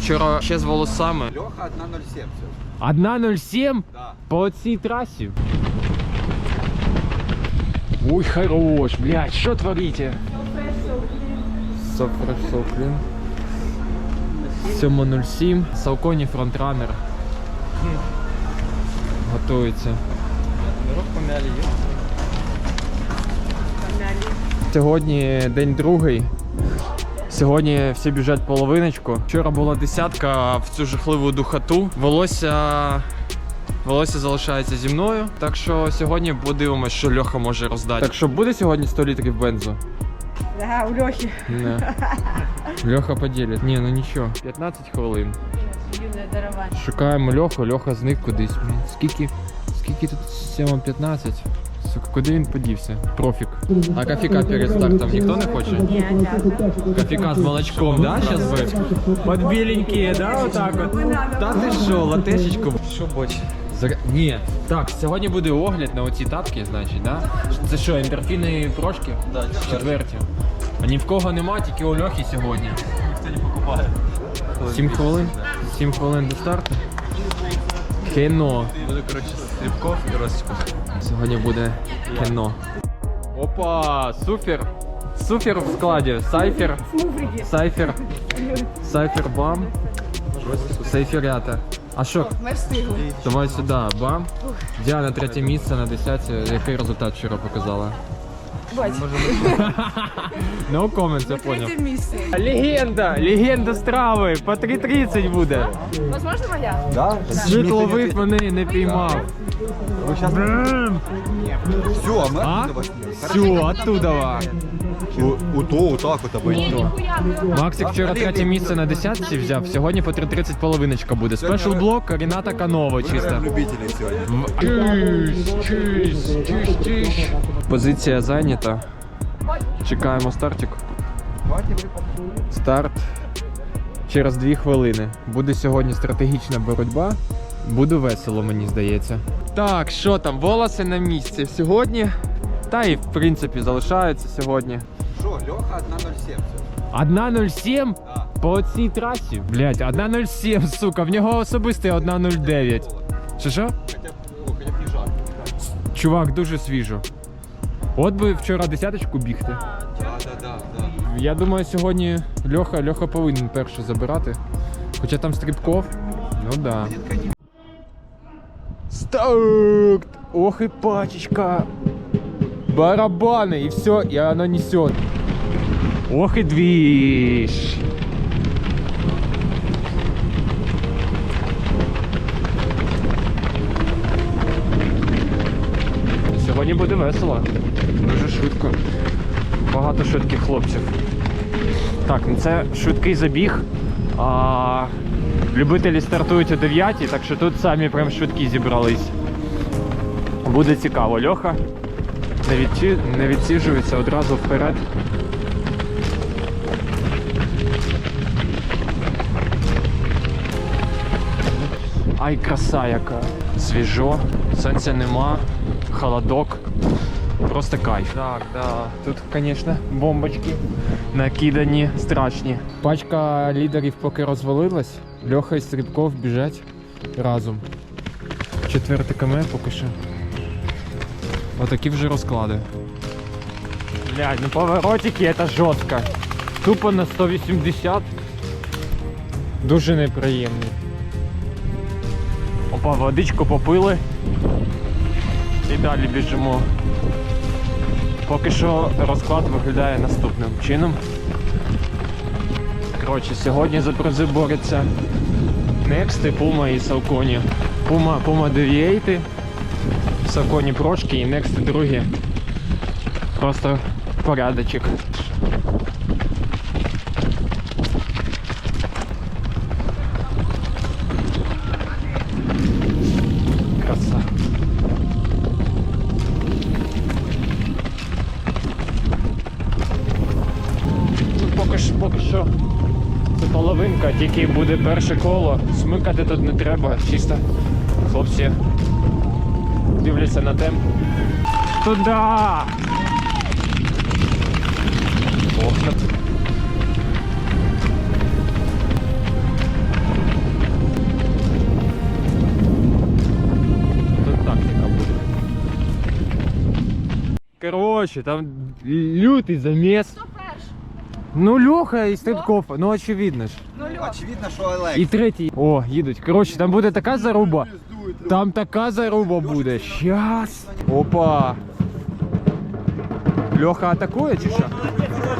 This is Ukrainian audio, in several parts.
вчора ще з волосами. Леха 1.07 все. 1.07 Да. по цій трасі. Ой, хорош, блядь, що творите? So clean. 7.07. Салконі фронтранер. Готується. Сьогодні день другий. Сьогодні всі біжать половиночку. Вчора була десятка в цю жахливу духоту. Волосся. Волосся залишається зі мною. Так що сьогодні подивимося, що Льоха може роздати. Так що буде сьогодні 100 літрів бензу? Да, у Льохи. Не. Льоха поділить. Ні, ну нічого. 15 хвилин. Юне дарування. Шукаємо Льоху, Льоха зник кудись. Блін, Скільки? Скільки тут 7.15? Сука, куди він подівся? Профік. А кофіка перед стартом ніхто не хоче? Ні, дякую. Кофейка с молочком, да, сейчас вы? Под беленькие, да, вот так вот? Да ти що, латешечку? Що боч? Ні. Так, сьогодні буде огляд на оці тапки, значить, да? Це що, ендорфіни прошки? Да, четверті. А ні в кого нема, тільки у Льохи сьогодні. Ніхто не покупає. Сім хвилин? Сім хвилин до старту. Кіно. Буде, короче, Стрибков і Ростиков. Сьогодні буде кіно. Опа, супер. Супер в складі. Сайфер. Сайфер. Сайфер бам. Сайферята. А що? Ми встигли. Давай сюди, бам. Діана третє місце на 10. Який результат вчора показала? Бать. No comments, я понял. Третє місце. Легенда! Легенда страви! По 3.30 буде. Возможно, моя? Да? Жит мене, не піймав. Бам! Все, а мы А? оттуда. Все, оттуда. У, у то, вот так вот обойдем. Максик вчора третє місце на 10 взяв, сьогодні по 3.30 половиночка буде. Спешл блок Ріната Канова чисто. Любителей сегодня. Позиція зайнята. Чекаємо стартик. Старт через дві хвилини. Буде сьогодні стратегічна боротьба. Буде весело, мені здається. Так, що там? Волоси на місці сьогодні. Та і в принципі залишаються сьогодні. Что, Леха 1.07 1.07 Да. по цій трасі. Блять, 1.07, сука, в нього особистий 1.09. Що що? Хотя бы не жарко. Чувак, дуже свіжо. От би вчора десяточку бігти. Да, да, да, да. Я думаю, сьогодні Льоха, Льоха повинен перший забирати. Хоча там стрибков. Ну да. Старт! Ох і пачечка. Барабаны, и все, и она несет. Ох и движ. Сьогодні буде весело. Дуже швидко. Багато швидких хлопців. Так, ну це швидкий забіг. А, любителі стартують о 9, так що тут самі прям швидкі зібрались. Буде цікаво. Льоха не, відчі... не відсіжується одразу вперед. Ай, краса яка. Свіжо, сонця нема, холодок. Просто кайф. Так, да. Тут, звісно, бомбочки накидані страшні. Пачка лідерів поки розвалилась. Льоха і Стрібков біжать разом. Четверте КМ поки що. Отакі вже розклади. Блядь, ну поворотики це жорстко. Тупо на 180. Дуже неприємний. Опа, водичку попили. І далі біжимо. Поки що розклад виглядає наступним чином. Коротше, сьогодні за призи борються Нексти, Пума і Салконі. Пума, Пума девіейти, Салконі прошки і Нексти другі. Просто порядочок. Краса. Поки що, поки що. Це половинка, тільки буде перше коло. Смикати тут не треба, чисто. Хлопці дивляться на темп. Туди! Охот. Тут тактика буде. Коротше, там лютий заміс. Ну, Льоха і Стрибков, ну очевидно ж. Ну, Льох. Очевидно, що Олег. І третій. О, їдуть. Коротше, там буде така заруба. Там така заруба буде. Щас. Опа. Льоха атакує чи що?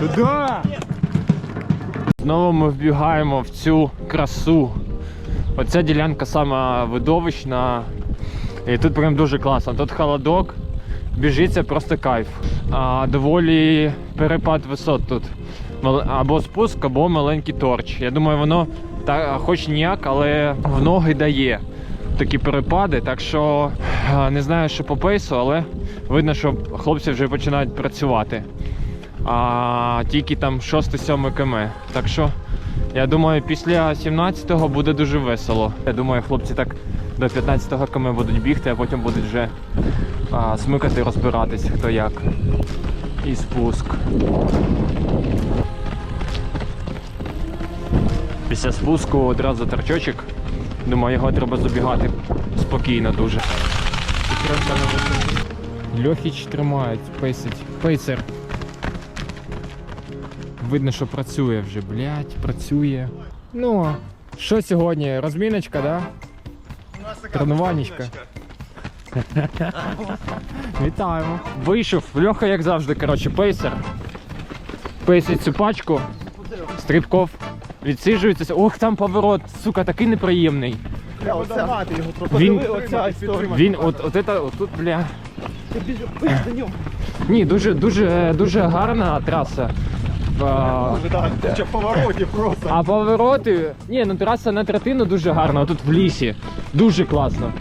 Туда. Знову ми вбігаємо в цю красу. Оця ділянка сама видовищна. І тут прям дуже класно. Тут холодок, біжиться просто кайф. А, доволі перепад висот тут. Або спуск, або маленький торч. Я думаю, воно та, хоч ніяк, але в ноги дає такі перепади. Так що не знаю, що по пейсу, але видно, що хлопці вже починають працювати. А тільки там 6-7 км. Так що я думаю, після 17-го буде дуже весело. Я думаю, хлопці так до 15-го км будуть бігти, а потім будуть вже а, смикати, розбиратись, хто як. І спуск. Після спуску одразу торчочок. Думаю, його треба забігати спокійно дуже. Льохіч тримають, пейсить. Пейсер. Видно, що працює вже, блядь, працює. Ну, що сьогодні? Розміночка, да? Тренуванечка. Вітаємо. Вийшов, Льоха, як завжди, коротше, пейсер. Пейсить цю пачку. Стрибков. Відсиджується. Ох, там поворот, сука, такий неприємний. Він, він от, от это, от тут, бля. Ні, дуже, дуже, дуже гарна траса. А, Чи в повороті просто. а повороти. Ні, ну траса на третину дуже гарна, а тут в лісі. Дуже класно.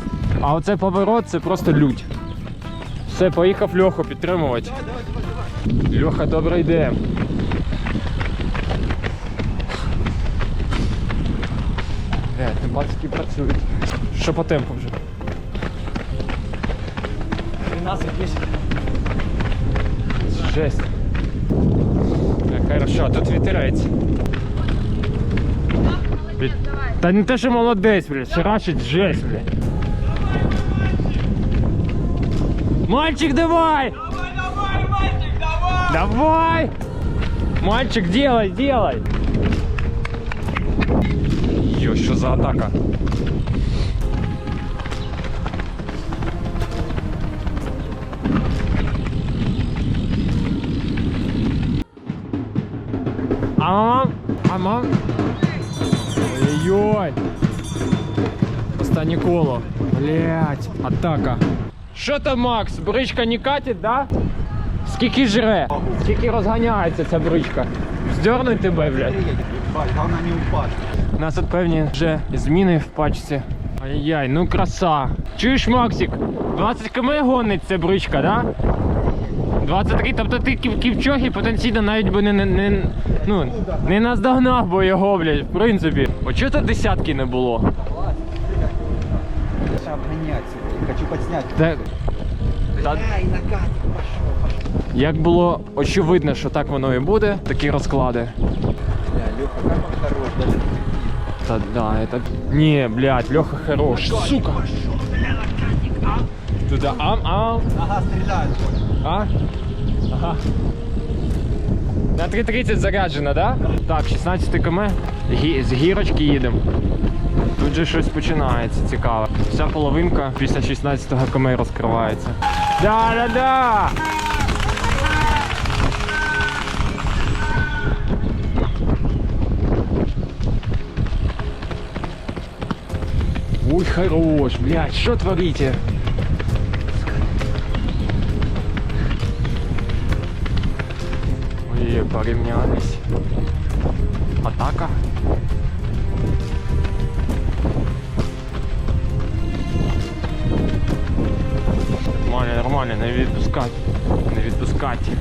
А оце поворот це просто лють. Все, поїхав Льоху підтримувати. Льоха, добре йде. Пацки працюють. Що по темпу вже? 13 Жесть. Е, Хорошо, тут вітерець. Від- Та не те, що молодець, блядь, шарачить жесть, блядь. Мальчик, давай! Давай, давай, мальчик, давай! Давай! Мальчик, делай, делай! Йо, що за атака? А мама? А мама? Ой-ой! Останнє коло. Блять, атака. Що там, Макс? Бричка не катить, да? Скільки жре? Скільки розганяється ця бричка? Здернуть тебе, блядь. Бать, головне не упасть. У нас тут певні вже зміни в пачці. Ай-яй, ну краса. Чуєш, Максик? 20 км гонить ця бричка, да? 23, тобто ти ківчогі потенційно навіть би не, не, не, ну, не наздогнав би його, блядь, в принципі. О, чого тут десятки не було? Хочу подснять. Та, та, як було очевидно, що так воно і буде, такі розклади. Бля, Леха, как Та да, это... Не, блядь, Леха хорош, сука! Туда, ам, ам, Ага, стреляет. а? Ага. На 3.30 заряджено, да? Так, 16 км. Гі... З гірочки їдемо. Тут же щось починається цікаве. Вся половинка після 16 км розкривається. Да-да-да! Ой, хорош, блядь, что творите? Ой, порівнялись. Атака. Нормально, нормально, не відпускати. Не відпускати.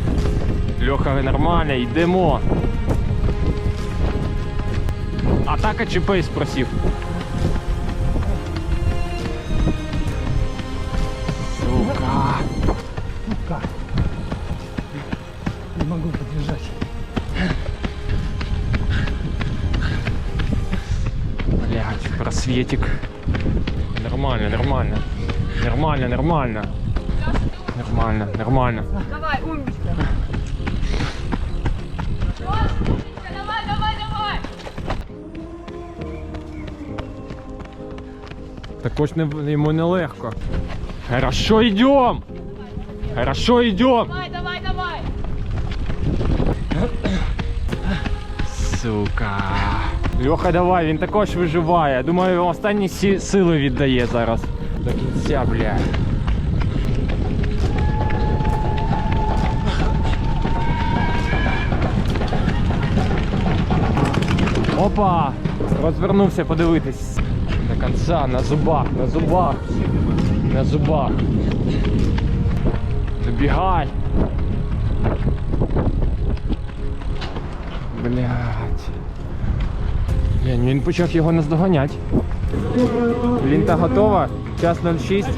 Льоха, ви нормально, йдемо. Атака чи пейс Просветик. Нормально, нормально. Нормально, нормально. Нормально, нормально. Давай, умничка. Давай, давай, давай. Також не, йому нелегко. Хорошо йдем! Хорошо йдем! Давай, давай, давай. Сука. Льоха, давай, він також виживає. Думаю, останні сили віддає зараз. До кінця, бля. Опа! Розвернувся подивитись. До кінця, на зубах, на зубах. На зубах. Добігай. Блять. Блін, він почав його наздоганяти. Лінта готова. Час 06.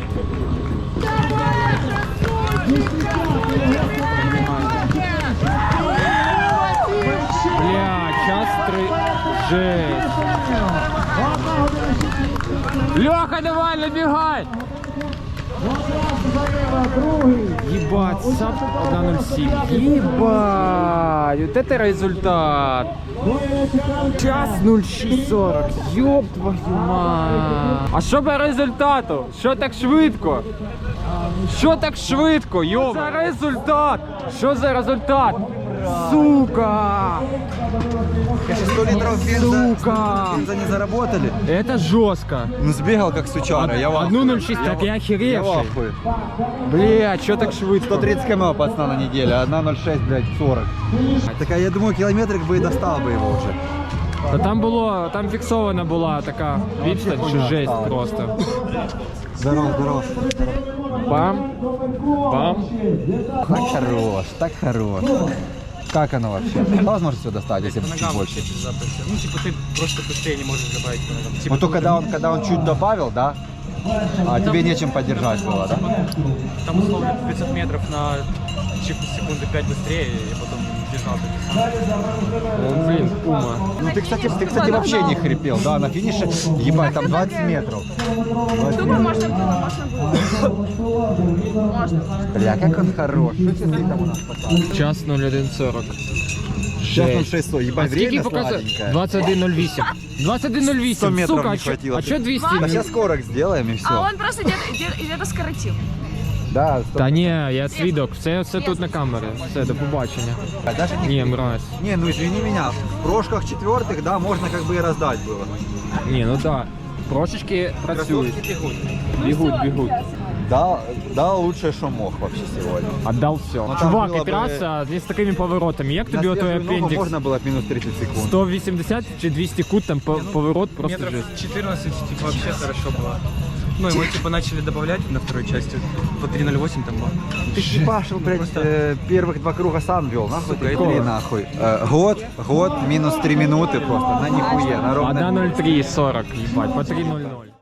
Бля, час 3. Жесть. Леха, давай, набегай! Ебать, САП 1.07. Ебать, вот это результат. Час 06.40. Ёб твою мать. А що по результату? Що так швидко? Що так швидко? Йоба. За результат? Що за результат? Сука! 100 литров бенза, Сука! бенза не заработали. Это жестко. Ну сбегал как сучара, я в ахуе. 1.06, так я Я в охеревший. ахуе. Бля, что так швидко? 130 км пацана на неделю, а 1.06, блядь, 40. Так а я думаю, километрик бы и достал бы его уже. Та там було, там фіксована була така відстань, що жесть просто. Здорово, здорово. Бам, бам. Так хорош, так хорош. Как оно вообще? А возможно все достать, если бы чуть больше. Ну, типа, ты просто быстрее не можешь добавить по ногам. Типа, Вот только когда он, когда он чуть добавил, да? А тебе нечем поддержать было, да? там условно 500 метров на чип- секунды 5 быстрее, и потом бежал так О, блін, пума. Ну ты, кстати, ты, кстати, вообще не хрипел, да? На финише, ебать, там 20 метров. 20 Думаю, метров. можно было, можно было. Можно. Бля, как он хорош. Что часы там у нас показывают? Час 01.40. Сейчас он Жесть. 600, А ебать, скільки время показує? сладенькое. 21.08. 21.08. 100 метров Сука, не а чо- хватило. а що 200? А сейчас скорок сделаем и все. А он просто где-то где- где-то скоротил. Да, 100 Та ні, я свідок, все, все тут на камері. Все, до побачення. А Даже не... Ні, мразь. Не, ну извини меня, в прошках четвертых, да, можно как бы и раздать было. Ні, ну так. Трошечки працюють. Бігуть, бігуть. Да, да, лучшее, что мог вообще сегодня. Отдав все. Ну, там Чувак, було і би- траса з такими поворотами. Як тобі На отой свежую ногу апендикс? можно было минус 30 секунд. 180 чи 200 кут, там по- поворот просто Метров жесть. 14, типа, вообще хорошо было. Ну, и мы, типа, начали добавлять на второй части. По 3.08 там было. Ты ебашил, блядь, э, первых два круга сам вел, нахуй ты какого? три нахуй. Э, год, год, минус 3 минуты просто, на нихуя, на ровно. 1.03.40, їбать, по 3.00.